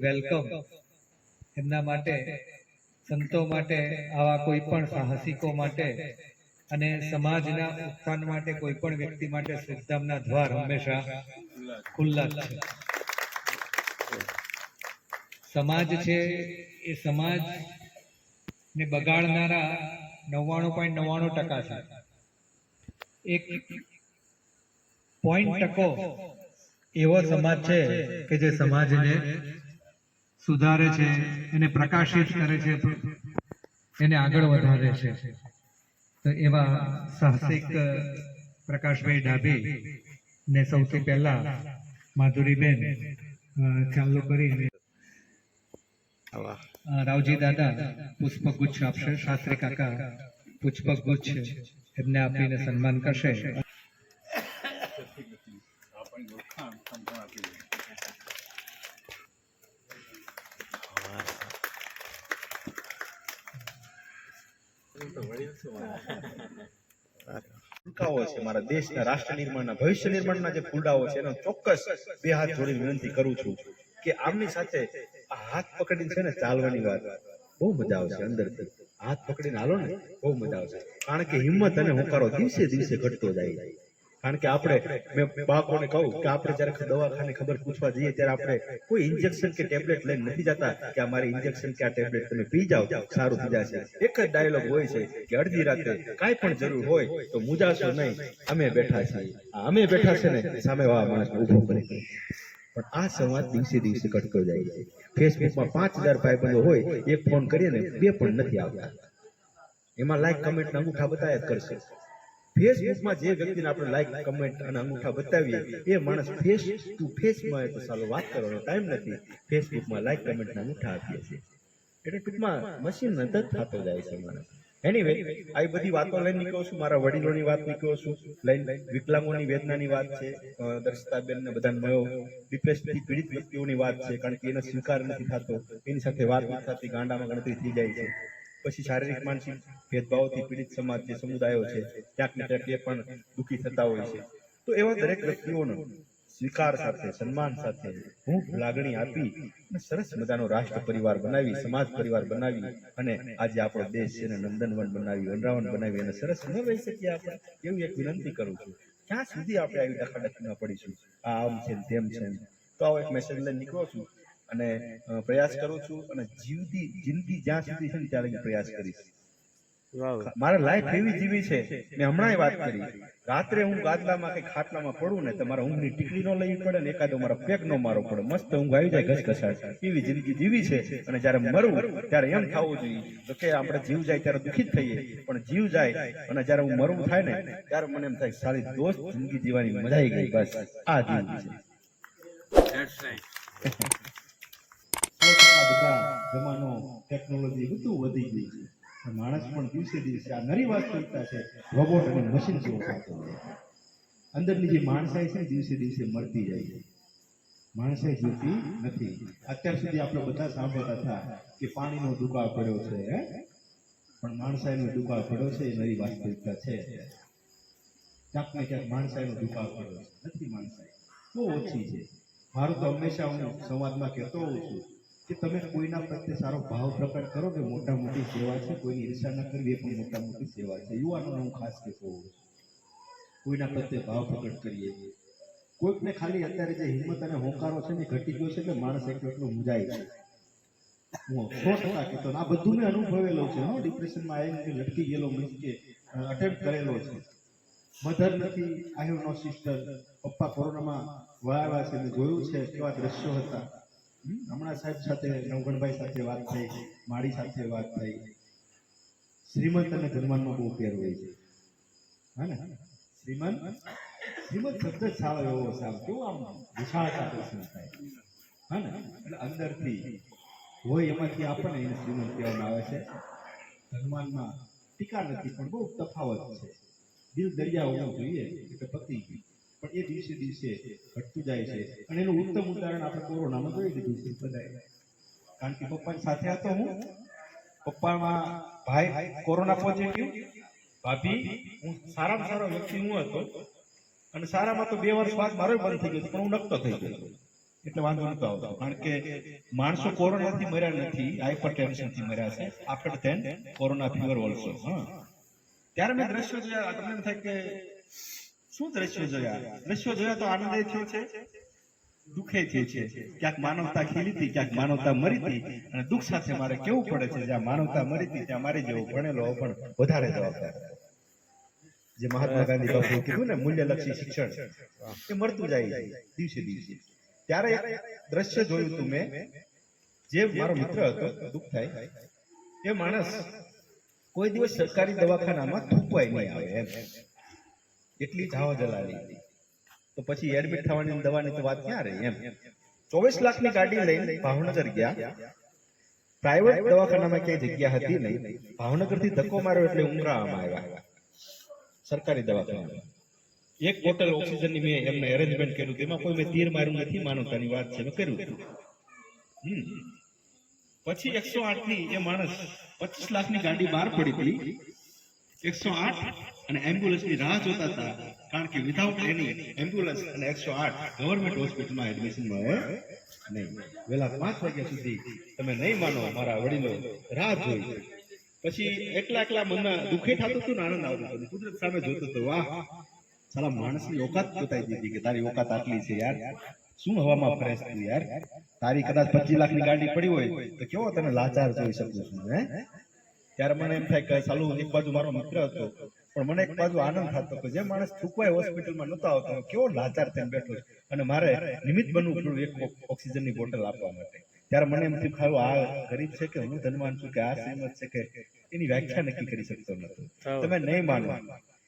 Welcome. એમના માટે, સંતો માટે, આવા કોઈ પણ સાહસિકો માટે અને સમાજના ઉત્થાન માટે, કોઈ પણ વ્યક્તિ માટે સુખધામના દ્વાર હંમેશા ખુલ્લા છે. સમાજ છે, એ સમાજ ને બગાડનારા નવ્વાણું પોઈન્ટ નવ્વાણું ટકા છે. એક પોઈન્ટ ટકો એવો સમાજ છે કે જે સમાજને સુધારે છે એને પ્રકાશિત કરે છે, એને આગળ વધારે છે. તો એવા સાહસિક પ્રકાશભાઈ ડાભી ને સૌથી પહેલા માધુરીબેન ચાલુ કરીને રાવજી દાદા પુષ્પગુચ્છ આપશે, શાસ્ત્રી કાકા પુષ્પગુચ્છ એમને આપીને સન્માન કરશે. મારા દેશના રાષ્ટ્ર નિર્માણના, ભવિષ્ય નિર્માણના જે ફૂલડાઓ છે, એનો ચોક્કસ બે હાથ જોડી વિનંતી કરું છું કે આમની સાથે હાથ પકડીને છે ને ચાલવાની વાત. બહુ મજા આવશે અંદરથી. હાથ પકડીને હાલો ને, બહુ મજા આવશે. કારણ કે હિંમત અને હોકારો દિવસે દિવસે ઘટતો જાય કારણ કે આપણે, મેં બાળકોને કહું કે આપણે જ્યારે દવાખાને ખબર પૂછવા જઈએ ત્યારે આપણે કોઈ ઇન્જેક્શન કે ટેબ્લેટ લઈને નથી જતા કે આ ઇન્જેક્શન કે આ ટેબ્લેટ તમે પી જાઓ, સારું થઈ જશે. એક જ ડાયલોગ હોય છે કે અડધી રાતે કાંઈ પણ જરૂર હોય તો મુજાશો નહીં. અમે બેઠા છીએ. અમે બેઠા છે ને, સામે વાળા માણસ ઊભો કરી પણ આ સંવાદ દિવસે દિવસે ઘટતો જાય છે. ફેસબુકમાં પાંચ હજાર ભાઈબંધો હોય એક ફોન કરીએ ને બે પણ નથી આવતા. એમાં લાઈક કમેન્ટ અંગૂઠા બતાવ્યા જ કરશે. ફેસબુકમાં જે વ્યક્તિને આપણે લાઈક કમેન્ટ અને અંગૂઠા બતાવીએ એ માણસ ફેસ ટુ ફેસમાં તો સાલો વાત કરવાનો ટાઈમ નથી. ફેસબુકમાં લાઈક કમેન્ટ ના અંગૂઠા આપીએ છીએ. એટલે ટૂંકમાં મશીન નંતર થતો જાય છે માણસ. એનીવે આવી બધી વાતો લઈને નીકળો છું. મારા વડીલોની વાત નીકળો છું. લઈને વિકલાંગોની વેદનાની વાત છે. દર્શિતાબેન ને બધા મળ્યો. ડિપ્રેશનથી પીડિત વ્યક્તિઓની વાત છે, કારણ કે એનો સ્વીકાર નથી થતો. એની સાથે વાત નથી થતી. ગાંડામાં ગણતરી થઈ જાય છે. પછી શારીરિક, માનસિક ભેદભાવથી પીડિત સમાજ, જે સમુદાયો છે, ક્યાંક ને ક્યાંક એ પણ દુઃખી થતા હોય છે. તો એવા દરેક વ્યક્તિઓનો સ્વીકાર સાથે, સન્માન સાથે ભૂખ લાગણી આપી સરસ મજાનો રાષ્ટ્ર પરિવાર બનાવી, સમાજ પરિવાર બનાવી અને આજે આપણો દેશ છે ને નંદનવન બનાવી વનરાવન બનાવી અને સરસ ન રહી શકીએ આપણે, એવી એક વિનંતી કરું છું. ક્યાં સુધી આપણે આવી ડખાડખીમાં પડીશું? આ આમ છે તેમ છે તો આવો એક મેસેજ લઈને નીકળો છું અને પ્રયાસ કરું છું અને જીવતી જિંદગી જ્યાં સુધી છે ત્યાં લગી પ્રયાસ કરીશ. મારે લાઈફ એવી જીવી છે મેં હમણાં વાત કરી. રાત્રે હું ગાદલામાં કે ખાટલામાં પડું ને તો મારે ઊંઘની ટીકડી નો લેવી પડે ને એકાદો મારો પેક નો મારો પડે. મસ્ત ઊંઘ આવી જાય ઘસઘસાટ. એવી જિંદગી જીવી છે અને જ્યારે મરું ત્યારે એમ થવું જોઈએ. તો કે આપણે જીવ જાય ત્યારે દુઃખી થઈએ. પણ જીવ જાય અને જ્યારે હું મરવું થાય ને ત્યારે મને એમ થાય સારી દોસ્ત જિંદગી જીવવાની મજા આવી ગઈ બસ. આ જિંદગી છે. જમાનો ટેકનોલોજી બધું વધી ગઈ છે. માણસ પણ દિવસે દિવસે આ નરી વાસ્તવિકતા છે. રોબોટ અને મશીન જેવો થતો. અંદરની જે માણસાઈ છે દિવસે દિવસે મળતી જાય છે. માણસાઈ જોતી નથી. અત્યાર સુધી આપણે બધા સાંભળતા હતા કે પાણીનો દુકાળ પડ્યો છે, હે? પણ માણસાઈનો દુકાળ પડ્યો છે, એ નરી વાસ્તવિકતા છે. ક્યાંક ને ક્યાંક માણસાઈનો દુકાળ પડ્યો છે. નથી માણસાઈ. બહુ ઓછી છે. મારું તો હંમેશા હું સંવાદમાં કહેતો હોઉં છું. કે તમે કોઈના પ્રત્યે સારો ભાવ પ્રકટ કરો કે મોટા મોટી સેવા છે, કોઈની ઈર્ષા ન કરવી, એ પણ મોટા મોટી સેવા છે. યુવાનોને હું ખાસ કહેતો હોઉં છું. કોઈના પ્રત્યે ભાવ પ્રકટ કરીએ. કોઈકને ખાલી અત્યારે જે હિંમત અને હોંકારો છે ને ઘટી ગયો છે એટલે માણસ એક એટલો મુંજાય છે. હું સો ટકા કહેતો આ બધું મેં અનુભવેલો છે, હો. ડિપ્રેશનમાં આવીને લટકી ગયેલો મીન્સ કે અટેમ્પ્ટ કરેલો છે. મધર નથી આઈ હેવ નો સિસ્ટર પપ્પા કોરોનામાં વાયા છે મેં જોયું છે, કેવા દ્રશ્યો હતા. હમણાં સાહેબ સાથે નવગણભાઈ સાથે વાત થઈ, માળી સાથે વાત થઈ. શ્રીમંત અને ધનવાનમાં બહુ ફેર હોય છે. હા ને? શ્રીમંત? શ્રીમંત શબ્દ સાવ એવો સારો કેવો આમ વિશાળ સાથે થાય. હા ને? એટલે અંદરથી હોય એમાંથી આપણને એને શ્રીમંત કહેવામાં આવે છે. ધનવાનમાં ટીકા નથી, પણ બહુ તફાવત છે. દિલ દરિયા હોવું જોઈએ એટલે પતિ ગયું. પણ એ દિવસે દિવસે ઘટતું જાય છે. અને એનું ઉત્તમ ઉદાહરણ આપણે કોરોનામાં જોઈ લીધું છે બધાએ. કારણ કે પપ્પાની સાથે હતો હું. પપ્પામાં ભાઈ કોરોના પોઝિટિવ ભાભી, હું સારામાં સારો વ્યક્તિ હું હતો. અને સારામાં તો બે વર્ષ બાદ મારો બંધ થઈ ગયો પણ હું નકતો થઈ ગયો. એટલે વાંધો નતો આવતો. કારણ કે માણસો કોરોનાથી મર્યા નથી હાઇપર ટેન્શનથી મર્યા છે. After then corona fever also હા. ત્યારે મેં દ્રશ્ય જોયા. તમને થાય કે શું દ્રશ્યો જોયા? દ્રશ્યો જોયા તો આનંદ થયો છે? દુઃખે થયું છે. ક્યાંક માનવતા ખીલી હતી, ક્યાંક માનવતા મરી હતી. અને દુઃખ સાથે મારે કેવું પડે છે? જ્યાં માનવતા મરી હતી, ત્યાં મારે જેવો ભણેલો પણ વધારે જવાબદાર. જે મહાત્મા ગાંધી બાપુ કીધું ને, મૂલ્યલક્ષી શિક્ષણ, એ મળતું જાય દિવસે દિવસે. ત્યારે દ્રશ્ય જોયું તું મેં. જે મારો મિત્ર હતો, દુઃખ થાય. એ માણસ કોઈ દિવસ સરકારી દવાખાનામાં થૂકવાય નહીં આવે એમ. એટલી જાવ જલાલી. હતી તો પછી એડમિટ થવાની દવાની તો વાત ક્યાં રહી એમ. ચોવીસ લાખની ગાડી લઈને ભાવનગર ગયા. પ્રાઇવેટ દવાખાનામાં ક્યાંય જગ્યા હતી નહીં. ભાવનગરથી ધક્કો માર્યો એટલે ઉમરાવામાં આવ્યા. સરકારી દવાખાનામાં. એક બોટલ ઓક્સિજનની મેં એમને અરેન્જમેન્ટ કર્યું તેમાં કોઈ મેં તીર માર્યું નથી માનવતાની વાત છે. મેં કર્યું હતું. પછી એકસો આઠની એ માણસ પચીસ લાખની ગાડી બહાર પડી હતી. એકસો આઠ અને એમ્બ્યુલન્સની રાહ જોતા હતા, કારણ કે વિધાઉટ એની એમ્બ્યુલન્સ અને એકસો આઠ ગવર્મેન્ટ હોસ્પિટલમાં એડમિશન મળે નહીં. વેલા પાંચ વાગ્યા સુધી તમે નહીં માનો મારા વડીલો રાહ જોઈ. પછી એકલા એકલા મનમાં દુઃખે થતું હતું આનંદ આવતો હતો. કુદરત સામે જોતો હતો, વાહ, સાલા માણસની ઓકાત બતાવી દીધી કે તારી ઓકાત આટલી છે યાર. શું હવામાં ફ્રેશ તું યાર? તારી કદાચ પચીસ લાખની ગાડી પડી હોય તો કેવો તને લાચાર જોઈ શકું છું, હે? ત્યારે મને એમ થાય કે સાલું એક બાજુ મારો મિત્ર હતો પણ મને એક બાજુ આનંદ થતો કે જે માણસ થૂકવાય હોસ્પિટલમાં નતો આવતો કેવો લાચાર થઈને બેઠો અને મારે નિમિત્ત બનવું પડ્યું એક ઓક્સિજનની બોટલ આપવા માટે. ત્યારે મને એમ થયું ખાવું આ ગરીબ છે કે હું ધનવાન છું કે આ શ્રીમત છે કે એની વ્યાખ્યા નક્કી કરી શકતો નતો તમે નહીં માનો.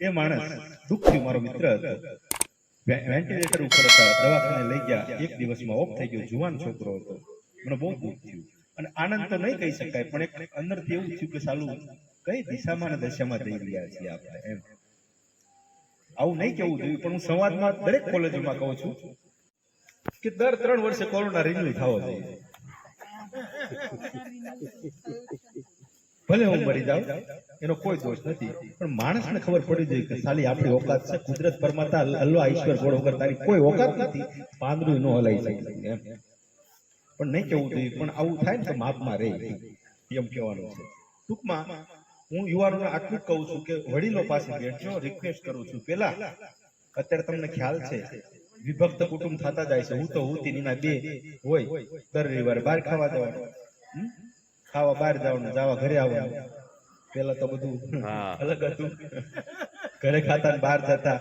એ માણસ દુઃખ થયું મારો મિત્ર હતો. વેન્ટિલેટર ઉપર હતા દવાખાને લઈ ગયા. એક દિવસમાં ઓફ થઈ ગયો જુવાન છોકરો હતો. મને બહુ દુઃખ થયું. અને આનંદ તો નહીં કહી શકાય, પણ એક અંદરથી એવું થયું કે સાલું, કઈ દિશામાં અને દશામાં જઈ રહ્યા છીએ આપણે એમ. આવું નહીં કેવું જોઈએ, પણ હું સંવાદમાં દરેક કોલેજોમાં કહું છું કે દર ત્રણ વર્ષે કોરોના રિન્યુ થવો જોઈએ. ભલે હું મરી જાઉં, એનો કોઈ દોષ નથી, પણ માણસને ખબર પડી જોઈએ કે સાલી આપણી ઓકાત છે, કુદરત પરમાતા અલ્લાહ ઈશ્વર ગોળ વગર તારી કોઈ ઓકાત નથી પાંદડું ન હલાઈ શકે એમ. પણ નહીં કેવું જોઈએ પણ આવું થાય ને તો માપમાં રહે એમ કહેવાનું છે. ટૂંકમાં હું યુવાનોને આટલું જ કહું છું કે વડીલો પાસે બેઠજો રિક્વેસ્ટ કરું છું. પેલા અત્યારે તમને ખ્યાલ છે વિભક્ત કુટુંબ થતા જાય છે. હું તો હું તેના બે હોય. દર રવિવારે બહાર ખાવા જવાનું? ખાવા બહાર જવાનું જવા ઘરે આવવાનું. પેલા તો બધું અલગ હતું. ઘરે ખાતા બહાર જતા.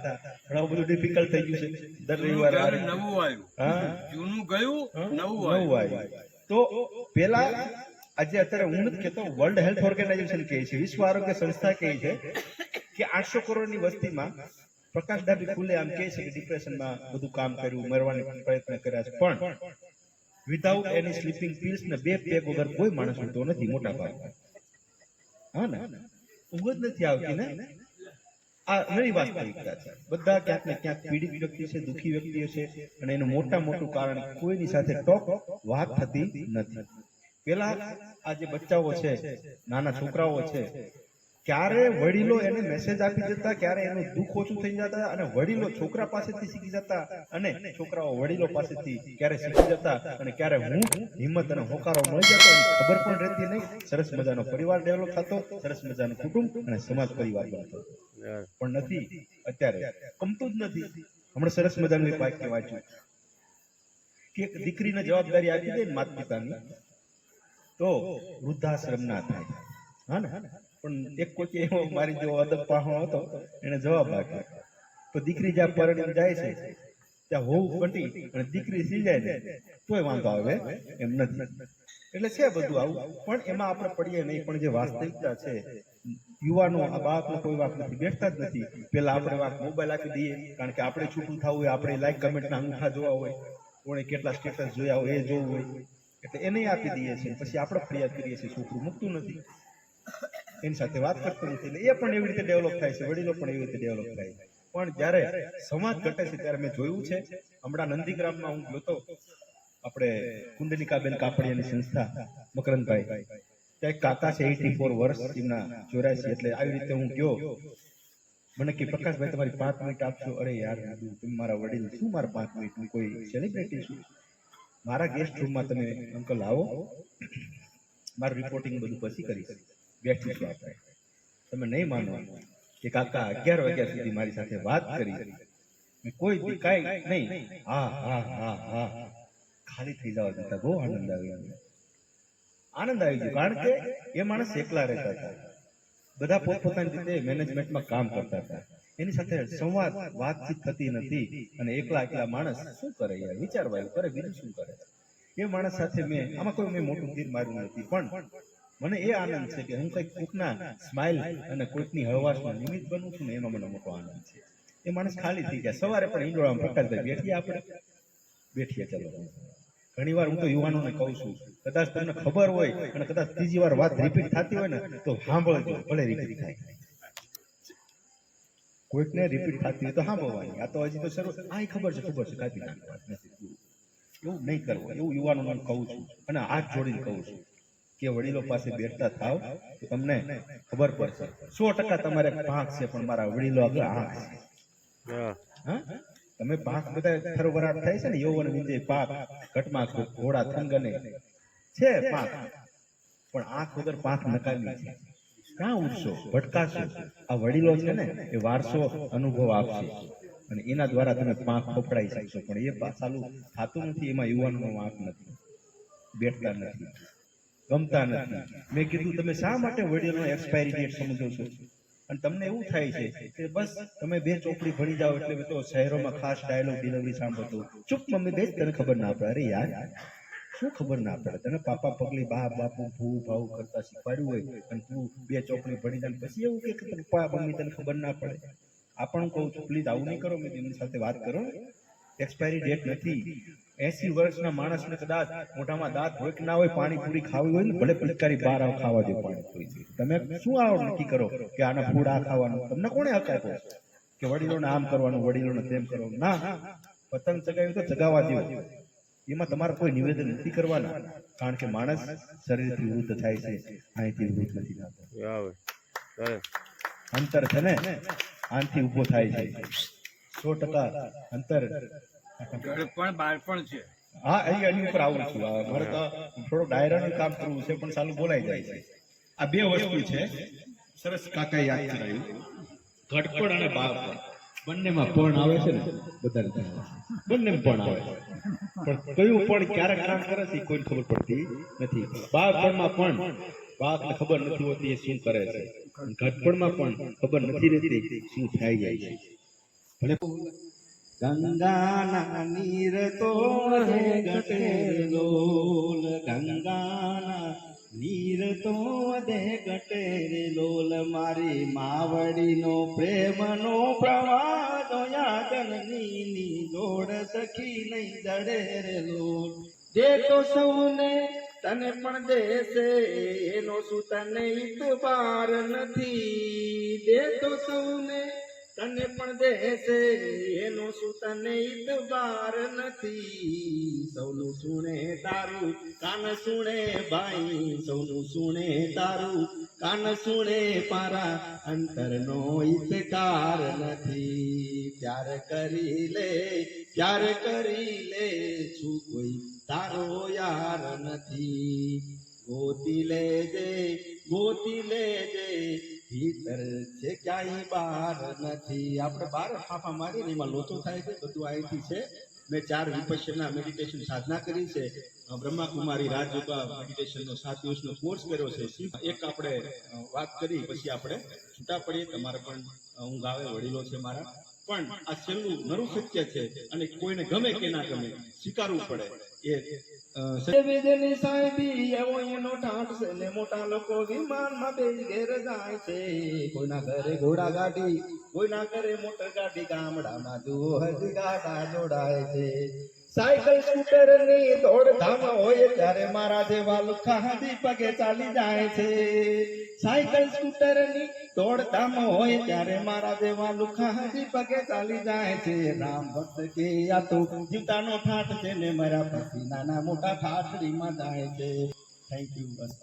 ઘણું બધું ડિફિકલ્ટ થઈ ગયું છે. દર રવિવારે નવું આવ્યું. હા? જૂનું ગયું નવું નવું આવ્યું. આવ્યું. તો પેલા આજે અત્યારે હું નથી કહેતો વર્લ્ડ હેલ્થ ઓર્ગેનાઇઝેશન કહે છે વિશ્વ આરોગ્ય સંસ્થા કહે છે કે આઠસો કરોડની વસ્તીમાં પ્રકાશ ડાબી ખુલ્લે આમ કહે છે કે ડિપ્રેશનમાં બધું કામ કર્યું મરવાની પ્રયત્ન કર્યા છે. પણ વિધાઉટ એની સ્લીપિંગ પિલ્સ ને બે પેગ વગર કોઈ માણસ ઉઠતો નથી મોટા ભાગે. હા ને? ઊંઘ જ નથી આવતી ને? આ નવી વાસ્તવિકતા છે બધા ક્યાંક ને ક્યાંક પીડિત વ્યક્તિ છે, દુઃખી વ્યક્તિઓ છે, અને એનું મોટા મોટું કારણ કોઈની સાથે ટોક વાત થતી નથી. પેલા આ જે બચ્ચાઓ છે, નાના છોકરાઓ છે ક્યારે વડીલો એને મેસેજ આપી દેતા, ક્યારે એનું દુઃખ ઓછું થઈ જતા અને વડીલો છોકરા પાસેથી શીખી જતા અને છોકરાઓ વડીલો પાસેથી ક્યારે શીખી જતા અને ક્યારે હું હિંમત અને હોકારો મળી જતો ખબર પણ રહેતી નહીં. સરસ મજાનો પરિવાર ડેવલપ થતો, સરસ મજાનું કુટુંબ અને સમાજ પરિવાર બનતો. પણ નથી, અત્યારે કમતું જ નથી. હમણાં સરસ મજાનું એક વાક્ય વાંચ્યું. કે દીકરીને જવાબદારી આપી દે માતા પિતાની તો વૃદ્ધાશ્રમ ના થાય. હા ને? પણ એક કોઈ એવો મારી જેવો અદબ પાહો હતો એને જવાબ આપ્યો. તો દીકરી જ્યાં પરણી જાય છે ત્યાં હોવું કંટી અને દીકરી સી જાય ને તોય વાંધો આવે એમ નથી. એટલે છે બધું આવું. પણ એમાં આપણે પડીએ નહીં પણ જે વાસ્તવિકતા છે યુવાનો આ બાપ કોઈ વાત નથી બેઠતા જ નથી. પેલા આપણે વાત મોબાઈલ આપી દઈએ કારણ કે આપણે છૂટું થવું હોય આપણે લાઈક કમેન્ટના અંગૂઠા જોવા હોય કોણે કેટલા સ્ટેટસ જોયા હોય એ જોવું હોય. એટલે એને આપી દઈએ છીએ પછી આપણે ફરિયાદ કરીએ છીએ છોકરું મૂકતું નથી. એની સાથે વાત કરતો નથી. એટલે એ પણ એવી રીતે ડેવલપ થાય છે, વડીલો પણ એવી રીતે ડેવલપ થાય છે. પણ જ્યારે સમાજ ઘટે છે, ત્યારે મેં જોયું છે, હમણાં નંદીગ્રામમાં હું ગયો તો, આપણે કુંડલિકાબેન કાપડિયાની સંસ્થા, મકરંદભાઈ. ત્યાં કાકા છે એટી ફોર વર્ષ, એમના ચોર્યાસી, એટલે આવી રીતે હું ગયો. મને કે, પ્રકાશભાઈ, તમારી પાંચ મિનિટ આપશો? અરે યાર તમે મારા વડીલ, શું મારા પાંચ મિનિટ? હું કોઈ સેલિબ્રિટી છું. મારા ગેસ્ટ રૂમમાં તમે અંકલ આવો. મારું રિપોર્ટિંગ બધું પછી કરીશ. આપણે તમે નહીં માનો કે કાકા અગિયાર વાગ્યા સુધી મારી સાથે વાત કરી. કોઈ દી કાંઈ નહીં. હા હા હા હા. ખાલી થઈ જવા દેતા. બહુ આનંદ આવ્યો આનંદ આવી ગયો. કારણ કે એ માણસ એકલા રહેતા હતા. બધા પોતપોતાની રીતે મેનેજમેન્ટમાં કામ કરતા હતા. એની સાથે સંવાદ, વાતચીત થતી નથી. અને એકલા એકલા માણસ શું કરે યાર? વિચારવા કરે, બીજું શું કરે? એ માણસ સાથે મેં, આમાં કોઈ મેં મોટું તીર માર્યું નથી. પણ મને એ આનંદ છે કે હું કંઈક કોકના સ્માઇલ અને કોઈકની હળવાશમાં નિમિત્ત બનું છું ને એમાં મને મોટો આનંદ છે. એ માણસ ખાલી થઈ ગયા. સવારે પણ ઈંડોળામાં પ્રકાશભાઈ બેઠીએ આપણે. બેઠીએ ચલો. ઘણી વાર હું તો યુવાનોને કહું છું, કદાચ તમને ખબર હોય અને કદાચ ત્રીજી વાર વાત રિપીટ થતી હોય ને, તો સાંભળજો, ભલે રિપીટ થાય. કોઈકને રિપીટ થતી હોય તો સાંભળવાની. આ તો હજી તો શરૂ આ ખબર છે ખબર છે. કાપી નાખવાની એવું નહીં કરવું. એવું યુવાનોને કહું છું અને હાથ જોડીને કહું છું. કે વડીલો પાસે બેઠતા થાવ તો તમને ખબર પડશે. સો ટકા તમારે પાંખ છે પણ મારા વડીલો આગળ આંખ છે. તમે પાંખ બધા થરવરાટ થાય છે ને યૌવન વિંદે પાક ઘટમાં ઘોડા થંગને. છે પાંખ પણ આંખ વગર પાંખ નકામી છે. ક્યાં ઉઠશો ભટકાશો? આ વડીલો છે ને એ વારસો અનુભવ આપશે. અને એના દ્વારા તમે પાંખ ફફડાઈ શકશો. પણ એ ચાલુ થતું નથી એમાં યુવાનનો વાંક નથી. બેઠતા નથી. ગમતા નથી. મેં કીધું, તમે શા માટે વડીલનો એક્સપાયરી ડેટ સમજો છો? અને તમને એવું થાય છે કે બસ તમે બે ચોપડી ભણી જાઓ એટલે તો શહેરોમાં ખાસ ડાયલોગ ડિલિવરી સાંભળતો ચૂપ, મમ્મી બે તને ખબર ના પડે. અરે યાર, શું ખબર ના પડે? તને પાપા પગલી બા, બાપુ, ભૂ ભાવ કરતા શીખવાડ્યું હોય અને તું બે ચોપડી ભણી જાય પછી એવું કે પપ્પા મમ્મી, તને ખબર ના પડે. આ પણ કહું છું પ્લીઝ આવું નહીં કરો. મેં તેમની સાથે વાત કરો એક્સપાયરી ડેટ નથી. એસી વર્ષના માણસને કદાચ મોઢામાં દાંત હોય કે ના હોય પાણી પૂરી ખાવી હોય ને ભલે પિચકારી બહાર આવ ખાવા દે પાણી પૂરી. તમે શું આવો નક્કી કરો કે આના ફૂડ આ ખાવાનું? તમને કોણે હક આપ્યો? કે વડીલોને આમ કરવાનું વડીલોને તેમ કરવાનું? ના. પતંગ ચગાવ્યું તો ચગાવવા દેવું. એમાં તમારે કોઈ નિવેદન નથી કરવાના. કારણ કે માણસ શરીરથી વૃદ્ધ થાય છે. અહીંથી વૃદ્ધ નથી થતો. અંતર છે ને? આનથી ઊભો થાય છે. સો ટકા અંતર પણ આ બે વસ્તુ છે. સરસ ઘટપણ અને બાળપણ. બંનેમાં પણ આવે છે ને, બધાને ધ્યાન બંનેમાં પણ આવે પણ કયું પણ ક્યારે કામ કરે છે કોઈ ખબર પડતી નથી. બાળપણમાં પણ બાળકને ખબર નથી હોતી એ શું કરે છે. ઘટપણમાં પણ ખબર નથી રહેતી શું થઈ જાય છે. ભલે ગંગાના નીર તો હે ગટેલોલ ગંગાના નીર તો દે લોલ. મારી માવડીનો પ્રેમનો પ્રવાહ જોયા જનની જોડ સખી નહીં જડે રે લોલ. દે તો સૌને તને પણ દેશે, એનો શું તને ઇતબાર નથી. દે તો સૌને તને પણ દેશે એનો શું તને ઇતબાર નથી. સૌનું સુણે તારું, કાન સુણે ભાઈ. સૌનું સુણે તારું, કાન સુણે પારા અંતરનો ઇતકાર નથી. પ્યાર કરી લે, પ્યાર કરી લે. છું કોઈ તારો યાર નથી. ગોતી લેજે ગોતી લેજે. ભીતર છે ક્યાંય બહાર નથી આપણે બાર ફાફા મારીને એમાં લોચો થાય છે, બધું અહીંથી છે. મેં ચાર વિપશ્યના મેડિટેશન સાધના કરી છે. બ્રહ્માકુમારી રાજયોગા મેડિટેશનનો સાત દિવસનો કોર્સ કર્યો છે. એક આપણે વાત કરી, પછી આપણે છૂટા પડીએ. તમારે પણ ઊંઘ આવે, વડીલો છે મારા. પણ આ છેલ્લું નરું સત્ય છે અને કોઈને ગમે કે ના ગમે, સ્વીકારવું પડે. કોઈના ઘરે ઘોડા કોઈના ઘરે મોટર ગાડી, ગામડામાં જુઓ હજી ગાડા જોડાય છે. સાયકલ સ્કૂટરની દોડધામ હોય ત્યારે મારા જેવા લુખા હાથી પગે ચાલી જાય છે. સાયકલ સ્કૂટરની દોડધામ હોય ત્યારે મારા જેવા લુખા હાથી પગે ચાલી જાય છે. રામ ભક્ત કે આ તો જીવતાનો ઠાઠ છે ને મારા પછી નાના મોટા ઠાઠડીમાં જાય છે. Thank you bus.